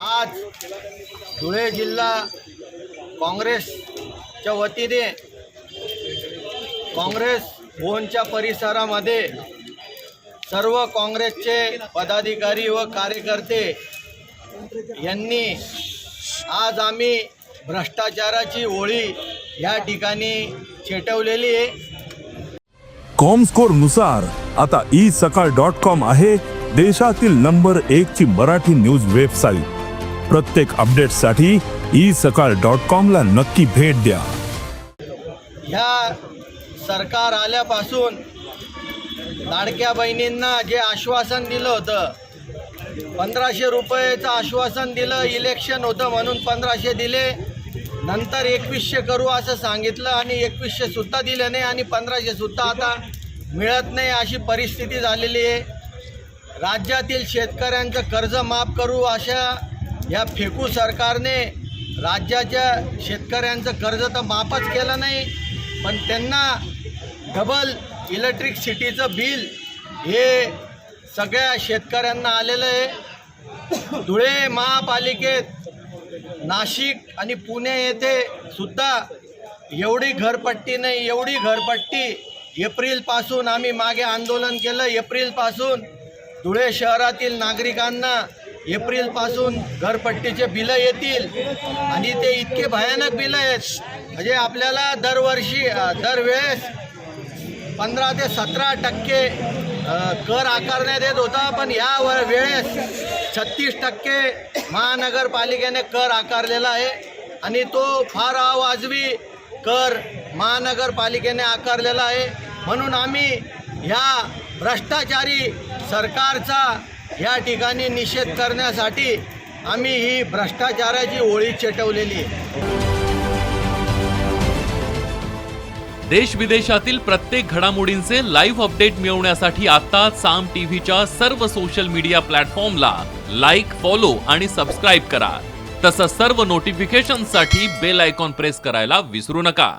आज धुळे जिल्हा काँग्रेसच्या वतीने काँग्रेस भवनच्या परिसरामध्ये सर्व काँग्रेसचे पदाधिकारी व कार्यकर्ते यांनी आज आम्ही भ्रष्टाचाराची होळी या ठिकाणी चेटवलेली आहे. कॉमस्कोरनुसार आता ई सकाळ डॉट कॉम आहे देशातील नंबर एक ची मराठी न्यूज वेबसाईट. प्रत्येक अपडेटसाठी ई सकाळ डॉट कॉमला नक्की भेट द्या. ह्या सरकार आल्यापासून लाडक्या बहिणींना जे आश्वासन दिलं होतं पंधराशे रुपयेचं आश्वासन दिलं इलेक्शन होतं म्हणून पंधराशे दिले नंतर एकवीसशे करू असं सांगितलं आणि एकवीसशे सुद्धा नाही आणि पंधराशे सुद्धा आता मिळत नाही अशी परिस्थिती झालेली आहे. राज्यातील शेतकऱ्यांचं कर्ज माफ करू अशा या फेकू सरकारने राज्याच्या शेतकऱ्यांचं कर्ज तर माफच केलं नाही पण त्यांना डबल इलेक्ट्रिकसिटीचं बिल हे सगळ्या शेतकऱ्यांना आलेलं आहे. धुळे महापालिकेत नाशिक आणि पुणे येथे सुद्धा एवढी घरपट्टी नाही एवढी घरपट्टी. एप्रिलपासून आम्ही मागे आंदोलन केलं. एप्रिलपासून धुळे शहरातील नागरिकांना एप्रिलपासून घरपट्टीचे बिलं येतील आणि ते इतके भयानक बिलं आहेत. म्हणजे आपल्याला दरवर्षी दरवेळेस पंधरा ते सतरा टक्के कर आकारण्यात येत होता पण या व- वेळेस छत्तीस टक्के महानगरपालिकेने कर आकारलेला आहे आणि तो फार अवाजवी कर महानगरपालिकेने आकारलेला आहे. म्हणून आम्ही ह्या भ्रष्टाचारी सरकारचा या ठिकाणी निषेध करण्यासाठी आम्ही ही भ्रष्टाचाराची होळी चेटवलेली आहे. देश विदेशातील प्रत्येक घडामोडींचे लाईव्ह अपडेट मिळवण्यासाठी आता साम टीव्हीच्या सर्व सोशल मीडिया प्लॅटफॉर्मला लाईक फॉलो आणि सबस्क्राईब करा. तसंच सर्व नोटिफिकेशनसाठी बेल आयकॉन प्रेस करायला विसरू नका.